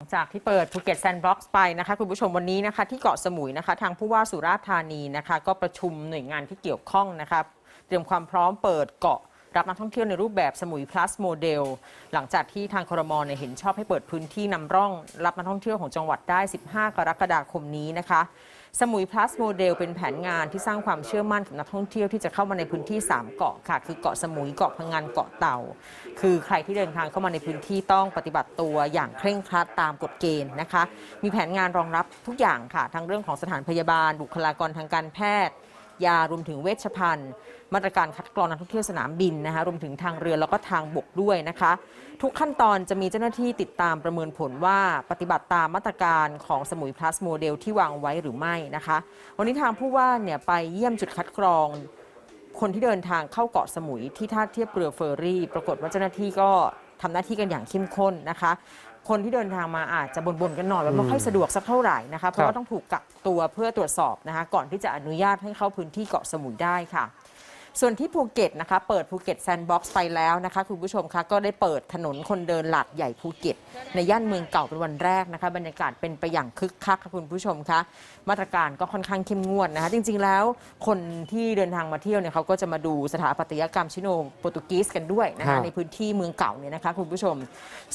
หลังจากที่เปิดภูเก็ตแซนด์บ็อกซ์ไปนะคะคุณผู้ชมวันนี้นะคะที่เกาะสมุยนะคะ ทางผู้ว่าสุราษฎร์ธานีนะคะ ก็ประชุมหน่วยงานที่เกี่ยวข้องนะคะเตรียมความพร้อมเปิดเกาะรับนักท่องเที่ยวในรูปแบบสมุย plus โมเดลหลังจากที่ทางครมเนี่ยเห็นชอบให้เปิดพื้นที่นำร่อง รับนักท่องเที่ยวของจังหวัดได้ 15 กรกฎาคมนี้นะคะ สมุย plus โมเดลเป็นแผนงานที่สร้างความเชื่อมั่นกับนักท่องเที่ยวที่จะเข้ามาในพื้นที่ 3 เกาะค่ะ คือเกาะสมุยเกาะพังงานเกาะเต่า คือใครที่เดินทางเข้ามาในพื้นที่ต้องปฏิบัติตัวอย่างเคร่งครัดตามกฎเกณฑ์นะคะ มีแผนงานรองรับทุกอย่างค่ะทั้งเรื่องของสถานพยาบาล บุคลากรทางการแพทย์ ยารวมถึงเวชภัณฑ์ มาตรการคัดกรองนักท่องเที่ยวสนามบินนะคะรวมถึงทางเรือแล้วก็ทางบกด้วยนะคะ ทุกขั้นตอนจะมีเจ้าหน้าที่ติดตามประเมินผลว่าปฏิบัติตามมาตรการของสมุย plus โมเดลที่วางไว้หรือไม่นะคะ วันนี้ทางผู้ว่าเนี่ยไปเยี่ยมจุดคัดกรองคนที่เดินทางเข้าเกาะสมุยที่ท่าเทียบเรือเฟอร์รี่ ปรากฏว่าเจ้าหน้าที่ก็ ทำหน้าที่กันอย่างเข้มข้นนะคะ คนที่เดินทางมาอาจจะบ่นๆกันหน่อยว่าไม่ค่อยสะดวกสักเท่าไหร่นะคะเพราะว่าต้องถูกกักตัวเพื่อตรวจสอบนะคะก่อนที่จะอนุญาตให้เข้าพื้นที่เกาะสมุยได้ค่ะ ส่วนที่ภูเก็ตนะคะ เปิดภูเก็ตแซนด์บ็อกซ์ไปแล้วนะคะคุณผู้ชมคะก็ได้เปิดถนนคนเดินหลักใหญ่ภูเก็ต ในย่านเมืองเก่าเป็นวันแรกนะคะบรรยากาศเป็นไปอย่างคึกคักค่ะคุณผู้ชมคะมาตรการก็ค่อนข้างเข้มงวดนะคะ จริง ๆ แล้วคนที่เดินทางมาเที่ยวเนี่ยเขาก็จะมาดูสถาปัตยกรรมชิโนโปรตุกีสกันด้วยนะครัคะบในพื้นที่เมืองเก่าเนี่ยนะคะคุณผู้ชม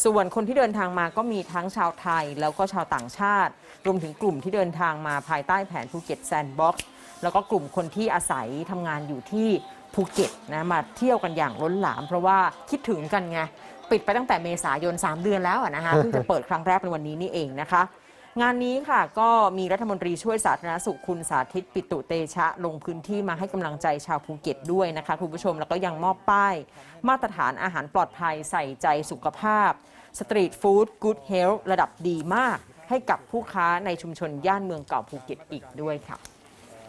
ส่วนคนที่เดินทางมาก็มีทั้งชาวไทยแล้วก็ชาวต่างชาติ รวมถึงกลุ่มที่เดินทางมาภายใต้แผนภูเก็ตแซนด์บ็อกซ์ แล้วก็กลุ่มคนที่อาศัยทำงานอยู่ที่ภูเก็ตนะมาเที่ยวกันอย่างล้นหลาม เพราะว่าคิดถึงกันไง ปิดไปตั้งแต่เมษายน 3 เดือนแล้วอะนะคะเพิ่งจะเปิดครั้งแรกในวันนี้นี่เองนะคะ งานนี้ค่ะก็มีรัฐมนตรีช่วยสาธารณสุขคุณสาธิตปิตุเตชะ ลงพื้นที่มาให้กำลังใจชาวภูเก็ตด้วยนะคะคุณผู้ชมแล้วก็ยังมอบป้าย มาตรฐานอาหารปลอดภัยใส่ใจสุขภาพสตรีทฟู้ดกู๊ดเฮลท์ระดับดีมาก ให้กับผู้ค้าในชุมชนย่านเมืองเก่าภูเก็ตอีกด้วยค่ะ